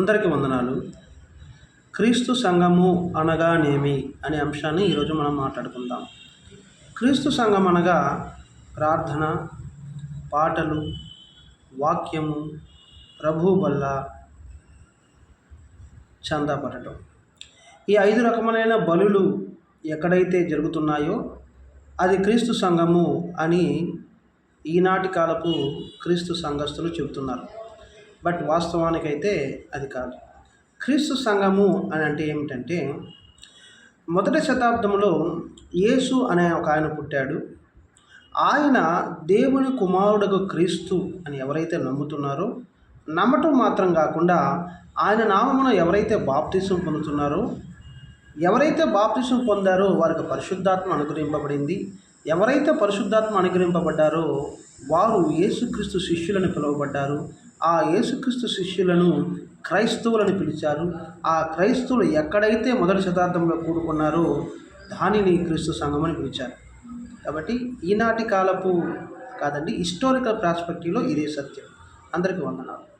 అందరికీ వందనాలు. క్రీస్తు సంఘము అనగానేమి అనే అంశాన్ని ఈరోజు మనం మాట్లాడుకుందాం. క్రీస్తు సంఘం అనగా ప్రార్థన పాటలు వాక్యము ప్రభు వల్ల చందాపడటం ఈ ఐదు రకములైన బలులు ఎక్కడైతే జరుగుతున్నాయో అది క్రీస్తు సంఘము అని ఈనాటి కాలపు క్రీస్తు సంఘస్థులు చెబుతున్నారు. బట్ వాస్తవానికైతే అది కాదు. క్రీస్తు సంఘము అని అంటే ఏమిటంటే మొదటి శతాబ్దంలో యేసు అనే ఒక ఆయన పుట్టాడు. ఆయన దేవుని కుమారుడుకు క్రీస్తు అని ఎవరైతే నమ్ముతున్నారో నమ్మటం మాత్రం కాకుండా ఆయన నామమున ఎవరైతే బాప్తిసం పొందుతున్నారో ఎవరైతే బాప్తిసం పొందారో వారికి పరిశుద్ధాత్మ అనుగ్రహింపబడింది. ఎవరైతే పరిశుద్ధాత్మ అనుగ్రహింపబడ్డారో వారు యేసుక్రీస్తు శిష్యులను పిలువబడ్డారు. ఆ యేసుక్రీస్తు శిష్యులను క్రైస్తవులని పిలిచారు. ఆ క్రైస్తవులు ఎక్కడైతే మొదటి శతాబ్దంలో కూడుకున్నారో దానిని క్రీస్తు సంఘం అని పిలిచారు. కాబట్టి ఈనాటి కాలపు కాదండి హిస్టారికల్ ప్రాస్పెక్టివ్లో ఇదే సత్యం. అందరికీ వందనాలు.